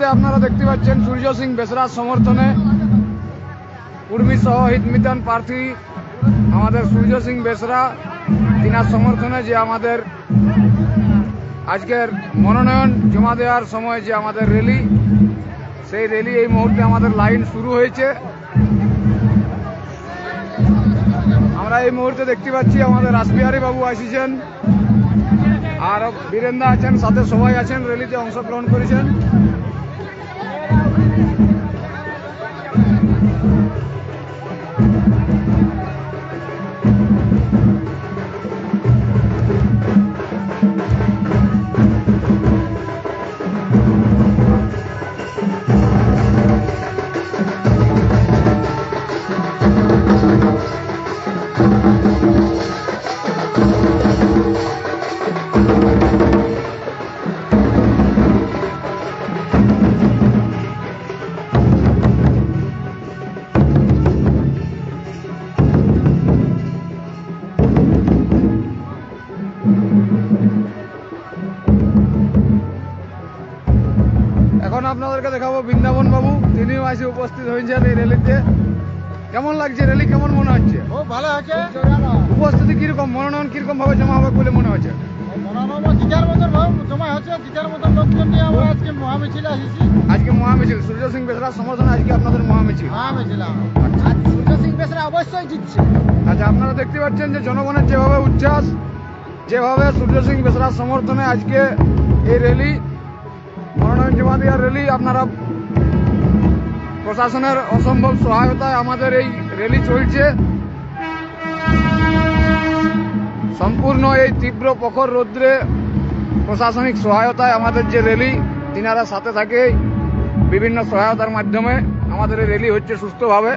মুহূর্তে আপনারা দেখতে পাচ্ছেন সূর্য সিং বেসরার সমর্থনে। কুর্মী সহ হিতমিতান প্রার্থী আমাদের সূর্য সিং বেসরা, তিনার সমর্থনে যে আমাদের আজকের মনোনয়ন জমা দেওয়ার সময় যে আমাদের র্যালি সেই র্যালি এই মুহূর্তে আমাদের লাইন শুরু হয়েছে। আমরা এই মুহূর্তে দেখতে পাচ্ছি আমাদের রাসবিহারী বাবু আসিছেন আর বীরেন্দা আছেন, সাথে সবাই আছেন র্যালিতে অংশগ্রহণ করেছেন। Thank you. এখন আপনাদেরকে দেখাবো বৃন্দাবন বাবু। তিনিও আসে উপস্থিত হয়েছেন এই র্যালিতে। কেমন লাগছে র্যালি? কেমন মনে হচ্ছে? ও ভালো আছে। উপস্থিতি কীরকম? মনোনয়ন কীরকম ভাবে জমা হবে বলে মনে হচ্ছে? আজকে মহামিছিলে সূর্য সিং সমর্থনে আজকে আপনাদের মহামিছিল। আর সূর্য সিং বেসরা অবশ্যই জিতছে। আচ্ছা আপনারা দেখতে পাচ্ছেন যে জনগণের যেভাবে উচ্ছ্বাস যেভাবে সূর্য সিং বেসরার সমর্থনে আজকে এই র্যালি দেওয়ার র্যালি আপনারা প্রশাসনের অসম্ভব সহায়তায় আমাদের এই র্যালি চলছে। সম্পূর্ণ এই তীব্র প্রখর রৌদ্রে প্রশাসনিক সহায়তায় আমাদের যে র্যালি তিনারা সাথে থাকে বিভিন্ন সহায়তার মাধ্যমে আমাদের এই র্যালি হচ্ছে সুস্থভাবে।